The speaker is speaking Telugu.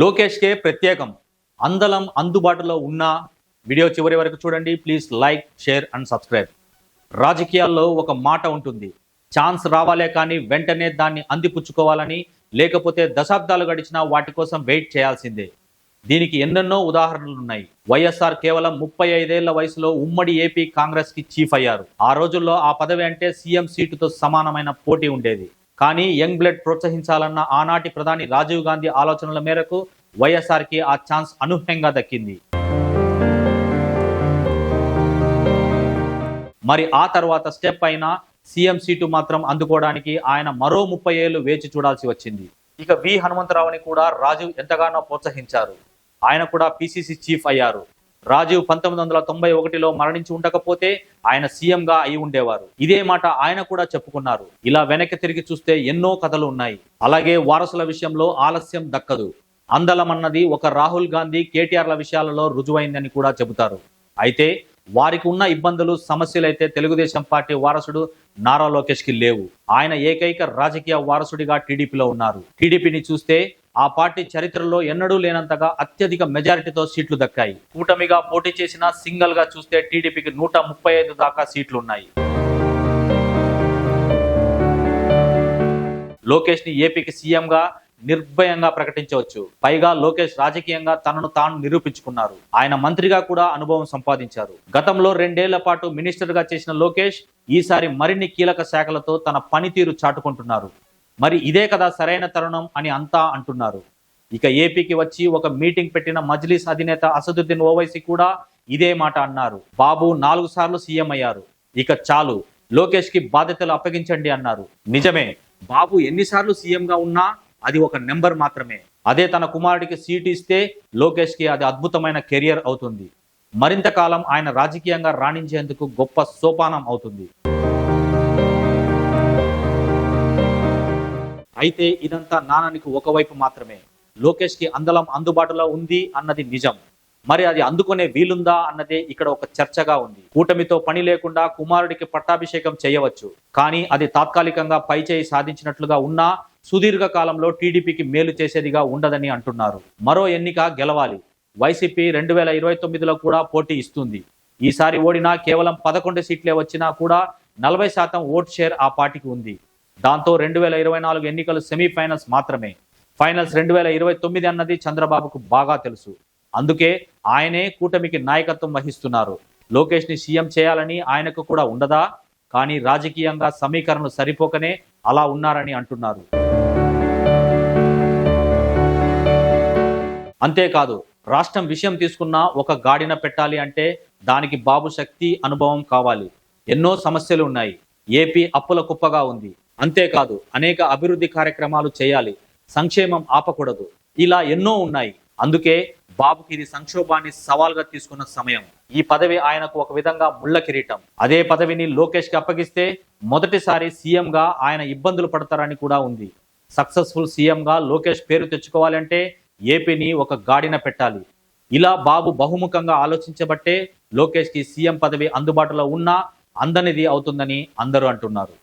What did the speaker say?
లోకేష్కే ప్రత్యేకం. అందలం అందుబాటులో ఉన్న వీడియో చివరి వరకు చూడండి. Please like share and subscribe. రాజకీయాల్లో ఒక మాట ఉంటుంది. ఛాన్స్ రావాలే కానీ వెంటనే దాన్ని అందిపుచ్చుకోవాలని లేకపోతే దశాబ్దాలు గడిచినా వాటి కోసం వెయిట్ చేయాల్సిందే. దీనికి ఎన్నెన్నో ఉదాహరణలు ఉన్నాయి. వైఎస్ఆర్ కేవలం ముప్పై ఐదేళ్ళ వయసులో ఉమ్మడి ఏపీ కాంగ్రెస్కి చీఫ్ అయ్యారు. ఆ రోజుల్లో ఆ పదవి అంటే సీఎం సీటుతో సమానమైన పోటీ ఉండేది. కానీ యంగ్ బ్లడ్ ప్రోత్సహించాలన్న ఆనాటి ప్రధాని రాజీవ్ గాంధీ ఆలోచనల మేరకు వైఎస్ఆర్కి ఆ ఛాన్స్ అనూహ్యంగా దక్కింది. మరి ఆ తర్వాత స్టెప్ అయిన సీఎం సీటు మాత్రం అందుకోవడానికి ఆయన మరో ముప్పై ఏళ్ళు వేచి చూడాల్సి వచ్చింది. ఇక వి హనుమంతరావుని కూడా రాజీవ్ ఎంతగానో ప్రోత్సహించారు. ఆయన కూడా పిసిసి చీఫ్ అయ్యారు. రాజీవ్ పంతొమ్మిది వందల తొంభై ఒకటిలో మరణించి ఉండకపోతే ఆయన సీఎంగా అయి ఉండేవారు. ఇదే మాట ఆయన కూడా చెప్పుకున్నారు. ఇలా వెనక్కి తిరిగి చూస్తే ఎన్నో కథలు ఉన్నాయి. అలాగే వారసుల విషయంలో ఆలస్యం దక్కదు. అందలమన్నది ఒక రాహుల్ గాంధీ కేటీఆర్ల విషయాలలో రుజువైందని కూడా చెబుతారు. అయితే వారికి ఉన్న ఇబ్బందులు సమస్యలైతే తెలుగుదేశం పార్టీ వారసుడు నారా లోకేష్కి లేవు. ఆయన ఏకైక రాజకీయ వారసుడిగా టీడీపీలో ఉన్నారు. టీడీపీని చూస్తే ఆ పార్టీ చరిత్రలో ఎన్నడూ లేనంతగా అత్యధిక మెజారిటీతో సీట్లు దక్కాయి. కూటమిగా పోటీ చేసిన సింగల్గా చూస్తే టీడీపీకి నూట ముప్పై ఐదు దాకా సీట్లు ఉన్నాయి. లోకేష్ని ఏపీకి సీఎంగా నిర్భయంగా ప్రకటించవచ్చు. పైగా లోకేష్ రాజకీయంగా తనను తాను నిరూపించుకున్నారు. ఆయన మంత్రిగా కూడా అనుభవం సంపాదించారు. గతంలో రెండేళ్ళ పాటు మినిస్టర్గా చేసిన లోకేష్ ఈసారి మరిన్ని కీలక శాఖలతో తన పనితీరు చాటుకుంటున్నారు. మరి ఇదే కదా సరైన తరుణం అని అంతా అంటున్నారు. ఇక ఏపీకి వచ్చి ఒక మీటింగ్ పెట్టిన మజ్లిస్ అధినేత అసదుద్దీన్ ఓవైసీ కూడా ఇదే మాట అన్నారు. బాబు నాలుగు సార్లు సీఎం అయ్యారు. ఇక చాలు లోకేష్కి బాధ్యతలు అప్పగించండి అన్నారు. నిజమే బాబు ఎన్నిసార్లు సీఎం గా ఉన్నా అది ఒక నెంబర్ మాత్రమే. అదే తన కుమారుడికి సీటు ఇస్తే లోకేష్కి అది అద్భుతమైన కెరియర్ అవుతుంది. మరింత కాలం ఆయన రాజకీయంగా రాణించేందుకు గొప్ప సోపానం అవుతుంది. అయితే ఇదంతా నానానికి ఒకవైపు మాత్రమే. లోకేష్కి అందలం అందుబాటులో ఉంది అన్నది నిజం. మరి అది అందుకునే వీలుందా అన్నదే ఇక్కడ ఒక చర్చగా ఉంది. కూటమితో పని లేకుండా కుమారుడికి పట్టాభిషేకం చేయవచ్చు. కానీ అది తాత్కాలికంగా పైచేయి సాధించినట్లుగా ఉన్నా సుదీర్ఘ కాలంలో టీడీపీకి మేలు చేసేదిగా ఉండదని అంటున్నారు. మరో ఎన్నిక గెలవాలి. వైసీపీ రెండు వేల ఇరవై తొమ్మిదిలో కూడా పోటీ ఇస్తుంది. ఈసారి ఓడినా కేవలం పదకొండు సీట్లే వచ్చినా కూడా నలభై శాతం ఓట్ షేర్ ఆ పార్టీకి ఉంది. దాంతో రెండు వేల ఇరవై నాలుగు ఎన్నికలు సెమీఫైనల్స్ మాత్రమే. ఫైనల్స్ రెండు వేల ఇరవై తొమ్మిది అన్నది చంద్రబాబుకు బాగా తెలుసు. అందుకే ఆయనే కూటమికి నాయకత్వం వహిస్తున్నారు. లోకేష్ని సీఎం చేయాలని ఆయనకు కూడా ఉండదా? కానీ రాజకీయంగా సమీకరణలు సరిపోకనే అలా ఉన్నారని అంటున్నారు. అంతేకాదు రాష్ట్రం విషయం తీసుకున్న ఒక గాడిన పెట్టాలి అంటే దానికి బాబు శక్తి అనుభవం కావాలి. ఎన్నో సమస్యలు ఉన్నాయి. ఏపీ అప్పుల కుప్పగా ఉంది. అంతేకాదు అనేక అభివృద్ధి కార్యక్రమాలు చేయాలి. సంక్షేమం ఆపకూడదు. ఇలా ఎన్నో ఉన్నాయి. అందుకే బాబుకి ఇది సంక్షోభాన్ని సవాల్గా తీసుకున్న సమయం. ఈ పదవి ఆయనకు ఒక విధంగా ముళ్ళ కిరీటం. అదే పదవిని లోకేష్కి అప్పగిస్తే మొదటిసారి సీఎంగా ఆయన ఇబ్బందులు పడతారని కూడా ఉంది. సక్సెస్ఫుల్ సీఎంగా లోకేష్ పేరు తెచ్చుకోవాలంటే ఏపీని ఒక గాడిన పెట్టాలి. ఇలా బాబు బహుముఖంగా ఆలోచించబట్టే లోకేష్కి సీఎం పదవి అందుబాటులో ఉన్నా అందనిది అవుతుందని అందరూ అంటున్నారు.